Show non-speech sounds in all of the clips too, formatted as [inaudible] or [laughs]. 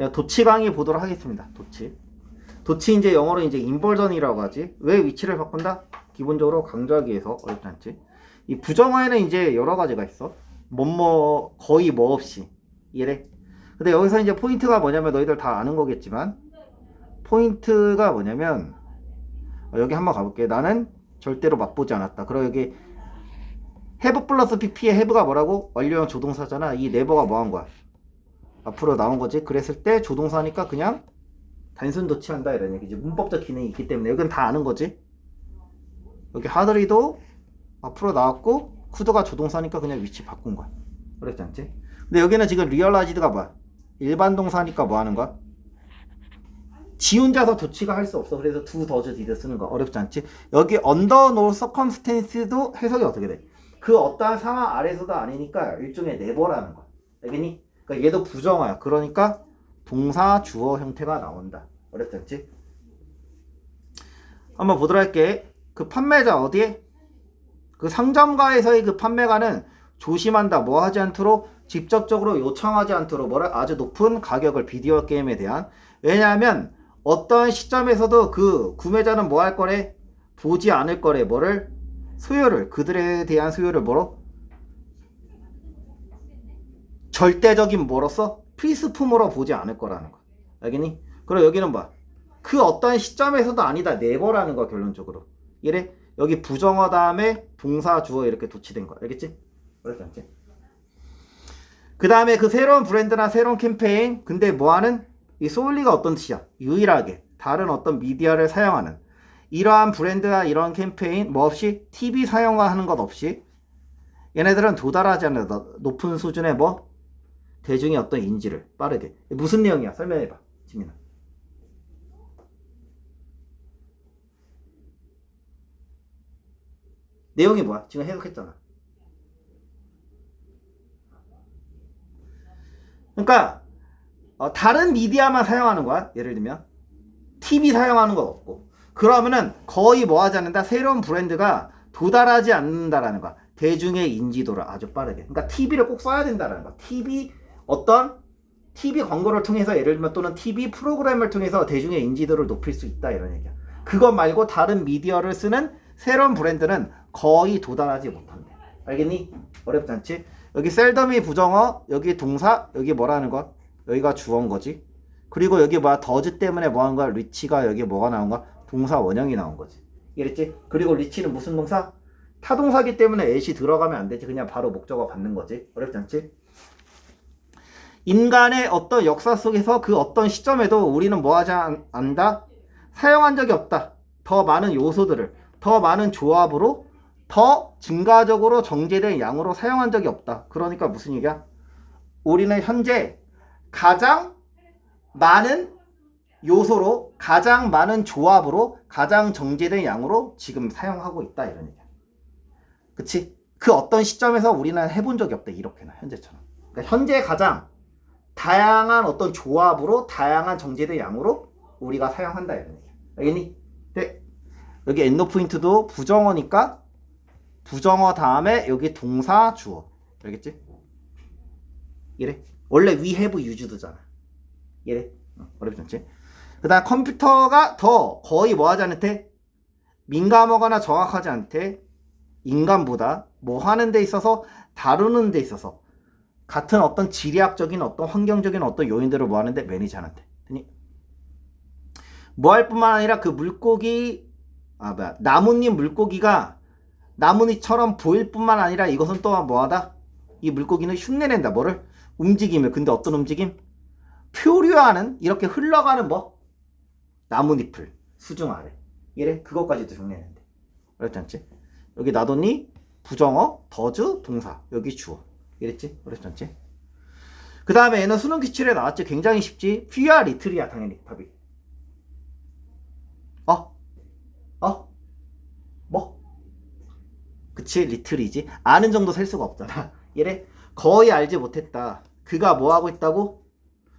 야, 도치 강의 보도록 하겠습니다. 도치. 도치 이제 영어로 이제 인버전이라고 하지. 왜 위치를 바꾼다? 기본적으로 강조하기 위해서 어렵지 않지. 이 부정어에는 이제 여러 가지가 있어. 뭐뭐 거의 뭐 없이 이래. 근데 여기서 이제 포인트가 뭐냐면 너희들 다 아는 거겠지만 포인트가 뭐냐면 어, 여기 한번 가볼게. 나는 절대로 맛보지 않았다. 그리고 여기 have 플러스 pp의 have가 뭐라고? 완료형 조동사잖아. 이 never가 뭐한 거야? 앞으로 나온 거지. 그랬을 때 조동사니까 그냥 단순 도치한다 이런 얘기지. 문법적 기능이 있기 때문에 여기는 다 아는 거지. 여기 하드리도 앞으로 나왔고 쿠드가 조동사니까 그냥 위치 바꾼 거야. 어렵지 않지? 근데 여기는 지금 리얼라이즈드가 뭐야? 일반 동사니까 뭐 하는 거야? 지 혼자서 도치가 할 수 없어. 그래서 두 더즈 디드 쓰는 거 어렵지 않지? 여기 언더 노 서컴스텐스도 해석이 어떻게 돼? 그 어떠한 상황 아래서도 아니니까 일종의 네버라는 거야. 알겠니? 그러니까 얘도 부정어야. 그러니까 동사 주어 형태가 나온다. 어렵지 않지? 한번 보도록 할게. 그 판매자 어디에? 그 상점가에서의 그 판매가는 조심한다. 뭐 하지 않도록 직접적으로 요청하지 않도록 뭐를 아주 높은 가격을 비디오 게임에 대한 왜냐하면 어떤 시점에서도 그 구매자는 뭐 할 거래? 보지 않을 거래. 뭐를? 수요를 그들에 대한 수요를 뭐로? 절대적인 뭐로서 필수품으로 보지 않을 거라는 거. 알겠니? 그리고 여기는 뭐? 그 어떤 시점에서도 아니다. 네버라는 거 결론적으로. 이래 여기 부정어 다음에 동사 주어 이렇게 도치된 거. 알겠지? 그렇지 않지? 그 다음에 그 새로운 브랜드나 새로운 캠페인 근데 뭐하는 이 소울리가 어떤 뜻이야? 유일하게 다른 어떤 미디어를 사용하는 이러한 브랜드나 이런 캠페인 뭐 없이 TV 사용하는 것 없이 얘네들은 도달하지 않는 너- 높은 수준의 뭐 대중의 어떤 인지를 빠르게 무슨 내용이야? 설명해봐 지민아 내용이 뭐야? 지금 해석했잖아 그러니까 어, 다른 미디어만 사용하는 거야. 예를 들면 TV 사용하는 건 없고 그러면은 거의 뭐 하지 않는다. 새로운 브랜드가 도달하지 않는다라는 거야. 대중의 인지도를 아주 빠르게. 그러니까 TV를 꼭 써야 된다라는 거야. TV 어떤 TV 광고를 통해서 예를 들면 또는 TV 프로그램을 통해서 대중의 인지도를 높일 수 있다 이런 얘기야. 그것 말고 다른 미디어를 쓰는 새로운 브랜드는 거의 도달하지 못한대. 알겠니? 어렵지 않지? 여기 셀덤이 부정어, 여기 동사, 여기 뭐라는 거? 여기가 주어인 거지. 그리고 여기 뭐야? 더즈 때문에 뭐 한 거야? 리치가 여기 뭐가 나온 거야? 동사 원형이 나온 거지. 이랬지? 그리고 리치는 무슨 동사? 타동사기 때문에 애시 들어가면 안 되지. 그냥 바로 목적어 받는 거지. 어렵지 않지? 인간의 어떤 역사 속에서 그 어떤 시점에도 우리는 뭐 하지 않- 않다? 사용한 적이 없다. 더 많은 요소들을, 더 많은 조합으로 더 증가적으로 정제된 양으로 사용한 적이 없다. 그러니까 무슨 얘기야? 우리는 현재 가장 많은 요소로 가장 많은 조합으로 가장 정제된 양으로 지금 사용하고 있다 이런 얘기야. 그치? 그 어떤 시점에서 우리는 해본 적이 없다 이렇게나 현재처럼. 그러니까 현재 가장 다양한 어떤 조합으로 다양한 정제된 양으로 우리가 사용한다 이런 얘기야. 알겠니? 네. 여기 엔노 포인트도 부정어니까 부정어 다음에 여기 동사 주어. 알겠지? 이래. 원래 we have used잖아. 이래. 어, 어렵지 않지? 그 다음 컴퓨터가 더 거의 뭐 하지 않대? 민감하거나 정확하지 않대. 인간보다 뭐 하는 데 있어서 다루는 데 있어서 같은 어떤 지리학적인 어떤 환경적인 어떤 요인들을 뭐 하는데 매니지 않한대. 뭐할 뿐만 아니라 그 물고기 아 뭐야 나뭇잎 물고기가 나뭇잎처럼 보일 뿐만 아니라 이것은 또한 뭐하다? 이 물고기는 흉내낸다. 뭐를? 움직임을. 근데 어떤 움직임? 표류하는 이렇게 흘러가는 뭐? 나뭇잎을 수중 아래. 이래 그것까지도 흉내낸대. 어렵지 않지? 여기 나도니 부정어, 더즈, 동사. 여기 주어. 이랬지? 어렵지 않지? 그 다음에 얘는 수능 기출에 나왔지. 굉장히 쉽지. 퓨야 리틀이야 당연히 답이. 어? 어? 뭐? 그치 리틀이지 아는 정도 셀 수가 없잖아 [laughs] 이래 거의 알지 못했다 그가 뭐 하고 있다고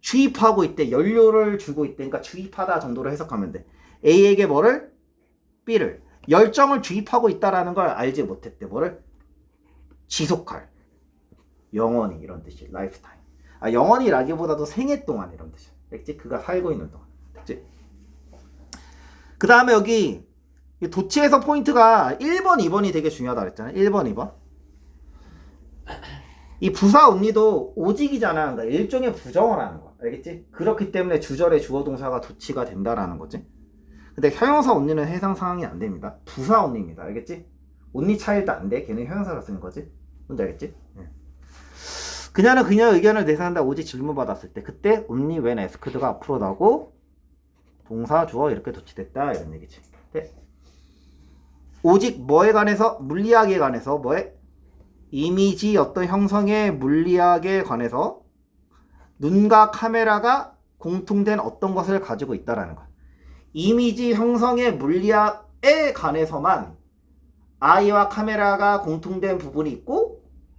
주입하고 있대 연료를 주고 있대 그러니까 주입하다 정도로 해석하면 돼 A에게 뭐를 B를 열정을 주입하고 있다라는 걸 알지 못했대 뭐를 지속할 영원히 이런 뜻이 라이프타임 아, 영원히라기보다도 생애 동안 이런 뜻이야. 알겠지? 그가 살고 있는 동안. 됐지? 그 다음에 여기 이 도치에서 포인트가 1번, 2번이 되게 중요하다 그랬잖아. 1번, 2번. 이 부사 온리도 오직이잖아. 그러니까 일종의 부정을 하는 거야. 알겠지? 그렇기 때문에 주절의 주어 동사가 도치가 된다라는 거지. 근데 형용사 온리는 해상 상황이 안 됩니다. 부사 온리입니다. 알겠지? 온리 차일도 안 돼. 걔는 형용사로 쓰는 거지. 뭔지 알겠지? 네. 그녀는 그녀의 의견을 내세한다 오직 질문받았을 때 그때 온리 웬 에스크드가 앞으로 나고 동사 주어 이렇게 도치됐다 이런 얘기지. 네. 오직 뭐에 관해서 물리학에 관해서 뭐에 이미지 어떤 형성의 물리학에 관해서 눈과 카메라가 공통된 어떤 것을 가지고 있다라는 거야. 이미지 형성의 물리학에 관해서만 아이와 카메라가 공통된 부분이 있고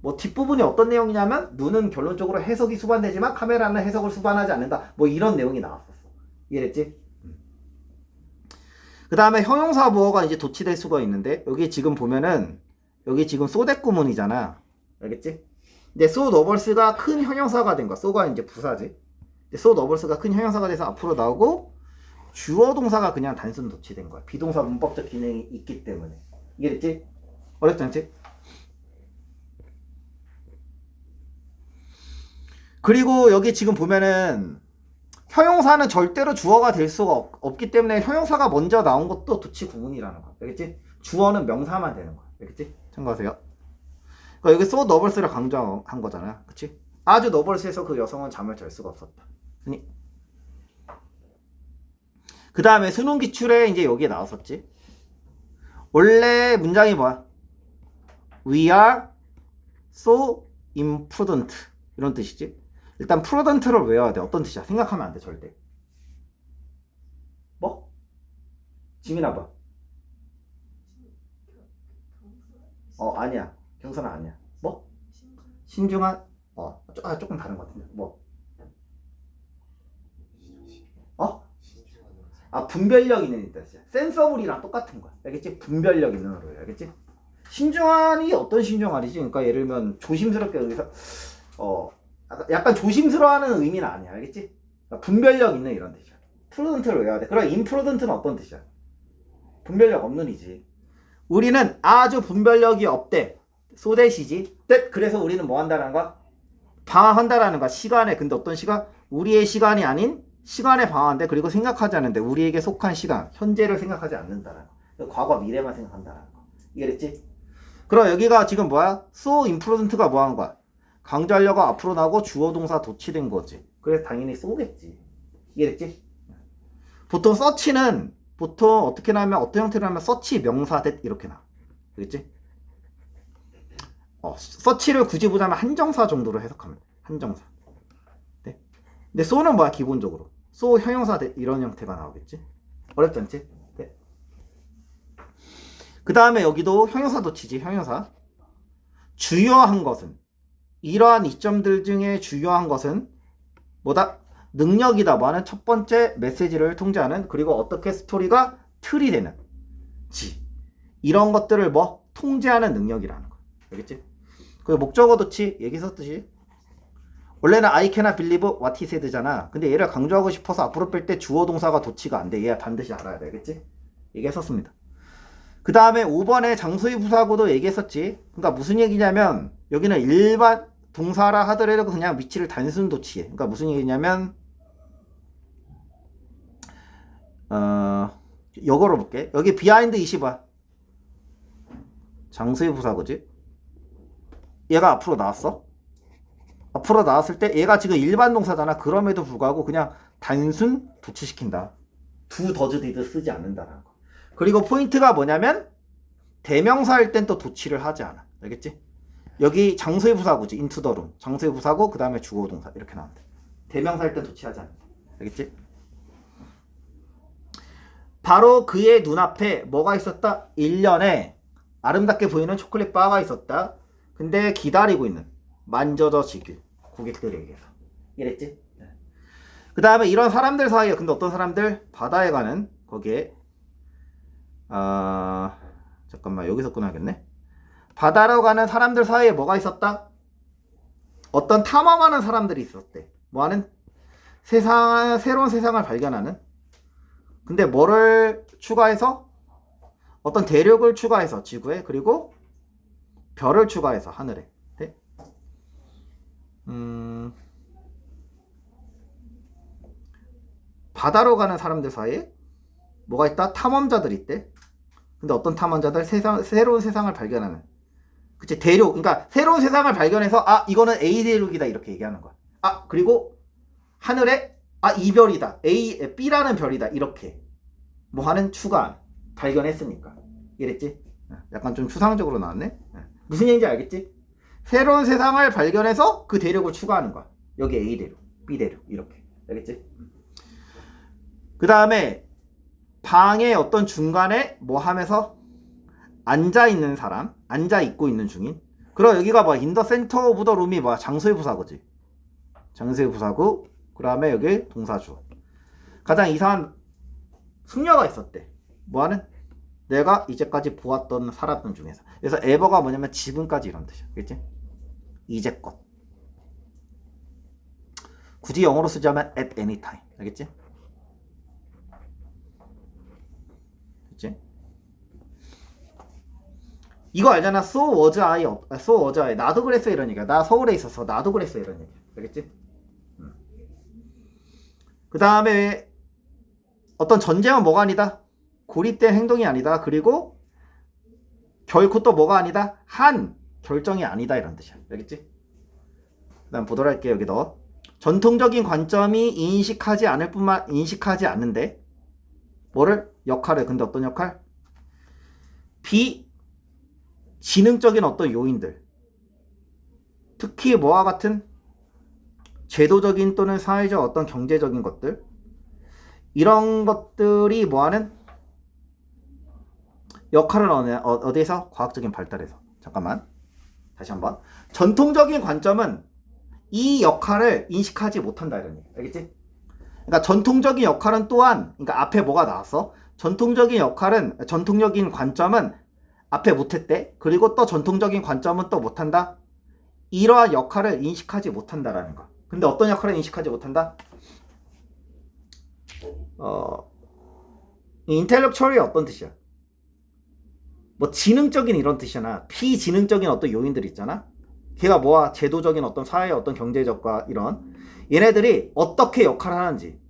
뭐 뒷부분이 어떤 내용이냐면 눈은 결론적으로 해석이 수반되지만 카메라는 해석을 수반하지 않는다. 뭐 이런 내용이 나왔었어. 이해됐지? 그 다음에 형용사 부어가 이제 도치될 수가 있는데 여기 지금 보면은 여기 지금 소대구문이잖아. 알겠지? 근데 소 너벌스가 큰 형용사가 된 거야. 소가 이제 부사지. 근데 소 너벌스가 큰 형용사가 돼서 앞으로 나오고 주어 동사가 그냥 단순 도치된 거야. 비동사 문법적 기능이 있기 때문에. 이해됐지? 어렵지 않지? 그리고 여기 지금 보면은 형용사는 절대로 주어가 될 수가 없, 없기 때문에 형용사가 먼저 나온 것도 도치 구문이라는 거야. 알겠지? 주어는 명사만 되는 거야. 알겠지? 참고하세요. 그러니까 여기 so 너벌스를 강조한 거잖아. 그치? 아주 너벌스해서 그 여성은 잠을 잘 수가 없었다. 아니. 그 다음에 수능 기출에 이제 여기에 나왔었지. 원래 문장이 뭐야? We are so imprudent. 이런 뜻이지. 일단 prudent를 외워야 돼. 어떤 뜻이야? 생각하면 안 돼, 절대. 뭐? 지민아 봐. 어, 아니야. 경선은 아니야. 뭐? 신중한? 어, 조, 아, 조금 다른 것 같은데. 뭐? 어? 아, 분별력 있는 뜻이야. 센서블이랑 똑같은 거야. 알겠지? 분별력 있는 어로 알겠지? 신중한이 어떤 신중한이지? 그러니까 예를 들면 조심스럽게 여기서 어 약간- 조심스러워하는 의미는 아니야. 알겠지? 그러니까 분별력 있는 이런 뜻이야. 프루던트를 외워야 돼. 그럼 인프루던트는 어떤 뜻이야? 분별력 없는 이지. 우리는 아주 분별력이 없대. 소대시지. 뜻. 그래서 우리는 뭐 한다는 거야? 방황한다라는 거야. 시간에. 근데 어떤 시간? 우리의 시간이 아닌 시간에 방황한데 그리고 생각하지 않는데 우리에게 속한 시간, 현재를 생각하지 않는다라는 거. 과거, 미래만 생각한다라는 거. 이해됐지? 그럼 여기가 지금 뭐야? so imprudent가 뭐 하는 거야? 강조하려고 앞으로 나오고 주어 동사 도치된 거지. 그래서 당연히 쏘겠지. 이해됐지? 보통 서치는 보통 어떻게 나오면 어떤 형태로 하면 서치 명사 대 이렇게 나. 알겠지? 어, 서치를 굳이 보자면 한정사 정도로 해석하면 돼. 한정사. 네. 근데 쏘는 뭐야 기본적으로? 쏘 형용사 대 이런 형태가 나오겠지? 어렵지 않지? 네. 그 다음에 여기도 형용사 도치지 형용사. 주요한 것은 이러한 이점들 중에 주요한 것은 뭐다? 능력이다. 뭐 하는 첫 번째 메시지를 통제하는 그리고 어떻게 스토리가 틀이 되는 지 이런 것들을 뭐 통제하는 능력이라는 거. 알겠지? 그 목적어 도치 얘기 썼듯이 원래는 I cannot believe what he said잖아. 근데 얘를 강조하고 싶어서 앞으로 뺄 때 주어 동사가 도치가 안 돼. 얘 반드시 알아야 돼. 알겠지? 얘기했었습니다. 그 다음에 5번에 장소의 부사하고도 얘기했었지. 그러니까 무슨 얘기냐면 여기는 일반 동사라 하더라도 그냥 위치를 단순 도치해. 그러니까 무슨 얘기냐면 어 역어로 볼게. 여기 비하인드 20화 장소의 부사고지. 얘가 앞으로 나왔어. 앞으로 나왔을 때 얘가 지금 일반 동사잖아. 그럼에도 불구하고 그냥 단순 도치시킨다. 두 더즈 디드 쓰지 않는다라는 거. 그리고 포인트가 뭐냐면 대명사일 땐 또 도치를 하지 않아. 알겠지? 여기 장소의 부사구지. 인투 더룸. 장소의 부사고 그 다음에 주어 동사 이렇게 나온대. 대명사일 땐 도치하지 않는다. 알겠지? 바로 그의 눈앞에 뭐가 있었다? 1년에 아름답게 보이는 초콜릿 바가 있었다. 근데 기다리고 있는 만져져지길 고객들에게서 이랬지? 그 다음에 이런 사람들 사이에 근데 어떤 사람들 바다에 가는 거기에 아 잠깐만 여기서 끊어야겠네 바다로 가는 사람들 사이에 뭐가 있었다? 어떤 탐험하는 사람들이 있었대. 뭐하는 세상 새로운 세상을 발견하는. 근데 뭐를 추가해서 어떤 대륙을 추가해서 지구에 그리고 별을 추가해서 하늘에. 네? 음. 바다로 가는 사람들 사이에 뭐가 있다? 탐험자들이 있대. 근데 어떤 탐험자들 세상 새로운 세상을 발견하는. 그치 대륙 그러니까 새로운 세상을 발견해서 아 이거는 A 대륙이다 이렇게 얘기하는 거야. 아 그리고 하늘에 아 이 별이다 A B라는 별이다 이렇게 뭐 하는 추가 발견했으니까 이랬지. 약간 좀 추상적으로 나왔네. 무슨 얘기인지 알겠지? 새로운 세상을 발견해서 그 대륙을 추가하는 거야. 여기 A 대륙, B 대륙 이렇게 알겠지? 그 다음에 방의 어떤 중간에 뭐 하면서 앉아 있는 사람, 앉아 있고 있는 중인. 그럼 여기가 뭐 인더 센터 오브 더 룸이 뭐야? 장소의 부사고지. 장소의 부사고. 그다음에 여기 동사주. 가장 이상한 숙녀가 있었대. 뭐하는? 내가 이제까지 보았던 사람들 중에서. 그래서 에버가 뭐냐면 지금까지 이런 뜻이야. 그겠지? 이제껏. 굳이 영어로 쓰자면 at any time. 알겠지? 그치? 이거 알잖아. So was I. 어- 아, So was I. 나도 그랬어 이런 얘기야. 나 서울에 있었어. 나도 그랬어 이런 얘기야. 알겠지? 그 다음에 어떤 전쟁은 뭐가 아니다? 고립된 행동이 아니다. 그리고 결코 또 뭐가 아니다? 한 결정이 아니다 이런 뜻이야. 알겠지? 그 다음 보도록 할게요. 여기 너. 전통적인 관점이 인식하지 않을 뿐만 인식하지 않는데 뭐를 역할을 근데 어떤 역할? 비 지능적인 어떤 요인들 특히 뭐와 같은 제도적인 또는 사회적 어떤 경제적인 것들 이런 것들이 뭐하는 역할을 하는 어, 어디에서? 과학적인 발달에서. 잠깐만. 다시 한번. 전통적인 관점은 이 역할을 인식하지 못한다 이런 얘기. 알겠지? 그러니까 전통적인 역할은 또한 그러니까 앞에 뭐가 나왔어? 전통적인 역할은 전통적인 관점은 앞에 못했대. 그리고 또 전통적인 관점은 또 못한다. 이러한 역할을 인식하지 못한다라는 거. 근데 어떤 역할을 인식하지 못한다? 어, 인텔렉츄얼이 어떤 뜻이야? 뭐 지능적인 이런 뜻이잖아. 비지능적인 어떤 요인들 있잖아. 걔가 뭐야? 제도적인 어떤 사회 어떤 경제적과 이런 얘네들이 어떻게 역할을 하는지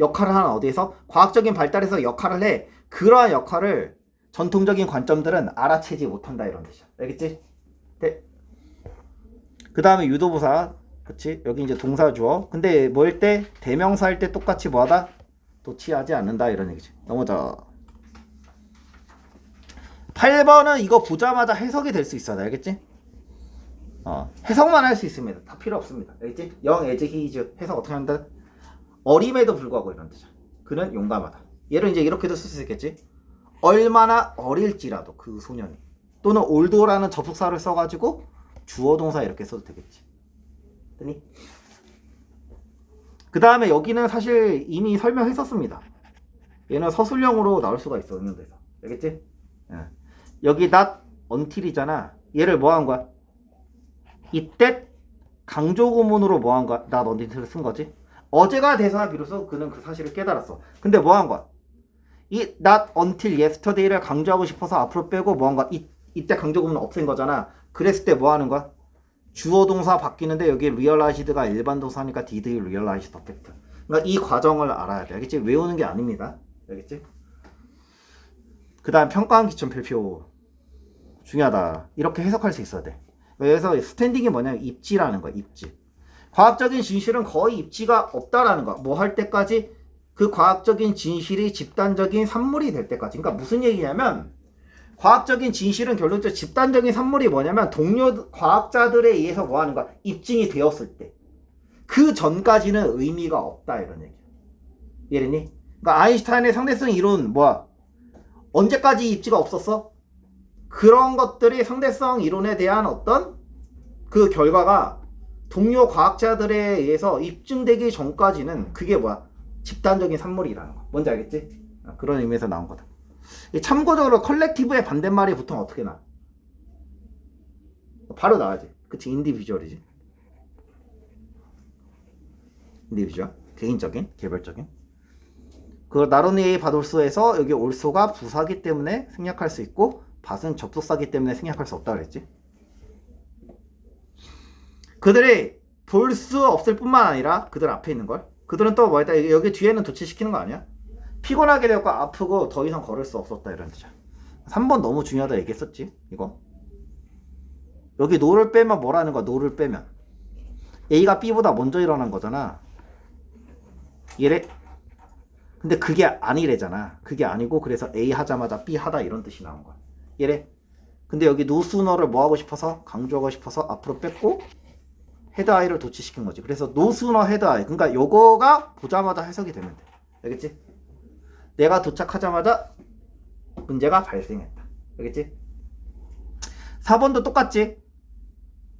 역할을 하는 어디에서 과학적인 발달에서 역할을 해 그러한 역할을 전통적인 관점들은 알아채지 못한다 이런 뜻이야 알겠지? 네. 그 다음에 유도부사 그치 여기 이제 동사 주어 근데 뭐일 때 대명사 할때 똑같이 뭐하다 도치하지 않는다 이런 얘기지 넘어져 8번은 이거 보자마자 해석이 될 수 있어야 돼 알겠지? 어, 해석만 할 수 있습니다. 다 필요 없습니다. 알겠지? 영, 에즈, 히즈 해석 어떻게 한다? 어림에도 불구하고 이런 뜻이야. 그는 용감하다. 얘를 이제 이렇게도 쓸 수 있겠지? 얼마나 어릴지라도 그 소년이 또는 올도라는 접속사를 써가지고 주어 동사 이렇게 써도 되겠지. 됐니? 그 다음에 여기는 사실 이미 설명했었습니다. 얘는 서술형으로 나올 수가 있어 있는 데서. 알겠지? 예. 여기 not until이잖아. 얘를 뭐 한 거야? 이때 강조 구문으로 뭐 한 거야? 나 너니트를 쓴 거지? 어제가 대사가 비로소 그는 그 사실을 깨달았어. 근데 뭐 한 거야? 이 not until yesterday를 강조하고 싶어서 앞으로 빼고 뭐한 거야? 이, 이때 강조 구문을 없앤 거잖아. 그랬을 때 뭐 하는 거야? 주어 동사 바뀌는데 여기 realized가 일반 동사니까 did realized perfect. 그러니까 이 과정을 알아야 돼. 알겠지? 외우는 게 아닙니다. 알겠지? 그 다음 평가한 기점 별표 중요하다. 이렇게 해석할 수 있어야 돼. 그래서 스탠딩이 뭐냐면 입지라는 거야, 입지. 과학적인 진실은 거의 입지가 없다라는 거야. 뭐 할 때까지 그 과학적인 진실이 집단적인 산물이 될 때까지. 그러니까 무슨 얘기냐면 과학적인 진실은 결론적으로 집단적인 산물이 뭐냐면 동료 과학자들에 의해서 뭐 하는 거야? 입증이 되었을 때. 그 전까지는 의미가 없다 이런 얘기야. 이해됐니? 그러니까 아인슈타인의 상대성 이론 뭐야? 언제까지 입지가 없었어? 그런 것들이 상대성 이론에 대한 어떤 그 결과가 동료 과학자들에 의해서 입증되기 전까지는 그게 뭐야? 집단적인 산물이라는 거. 뭔지 알겠지? 아, 그런 의미에서 나온 거다. 이 참고적으로 컬렉티브의 반대말이 보통 어떻게 나? 바로 나와야지. 그치? 인디비주얼이지. 인디비주얼 개인적인 개별적인 그 나로니 바돌수에서 여기 올소가 부사기 때문에 생략할 수 있고 밭은 접속사기 때문에 생략할 수 없다 그랬지 그들이 볼 수 없을 뿐만 아니라 그들 앞에 있는 걸 그들은 또 뭐였다? 여기 뒤에는 도치시키는 거 아니야? 피곤하게 되었고 아프고 더 이상 걸을 수 없었다 이런 뜻이야. 3번 너무 중요하다 얘기했었지 이거? 여기 노를 빼면 뭐라는 거야? 노를 빼면. A가 B보다 먼저 일어난 거잖아. 이래 근데 그게 아니래잖아. 그게 아니고 그래서 A 하자마자 B 하다 이런 뜻이 나온 거야. 이래 근데 여기 노스너를 뭐 하고 싶어서? 강조하고 싶어서 앞으로 뺐고 헤드 아이를 도치시킨 거지 그래서 노스너 헤드 아이 그러니까 요거가 보자마자 해석이 되면 돼 알겠지? 내가 도착하자마자 문제가 발생했다. 알겠지? 4번도 똑같지?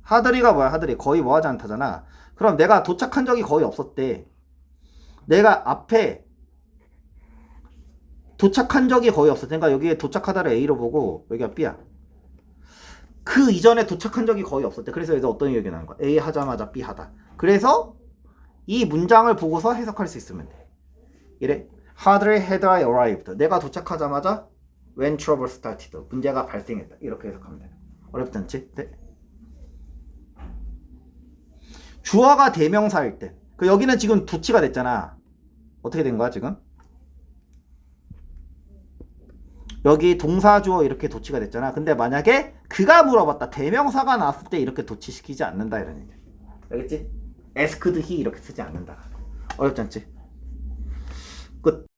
하드리가 뭐야, 하드리? 거의 뭐 하지 않다잖아. 그럼 내가 도착한 적이 거의 없었대. 내가 앞에 도착한 적이 거의 없었대. 그러니까 여기에 도착하다를 A로 보고 여기가 B야. 그 이전에 도착한 적이 거의 없었대. 그래서 여기서 어떤 얘기가 나는 거야? A 하자마자 B 하다. 그래서 이 문장을 보고서 해석할 수 있으면 돼. 이래. Hardly had I arrived. 내가 도착하자마자 when trouble started. 문제가 발생했다. 이렇게 해석하면 돼. 어렵지 않지? 네. 주어가 대명사일 때. 그 여기는 지금 도치가 됐잖아. 어떻게 된 거야 지금? 여기 동사 주어 이렇게 도치가 됐잖아. 근데 만약에 그가 물어봤다. 대명사가 나왔을 때 이렇게 도치시키지 않는다 이런 얘기. 알겠지? he 이렇게 쓰지 않는다. 어렵지 않지? 끝.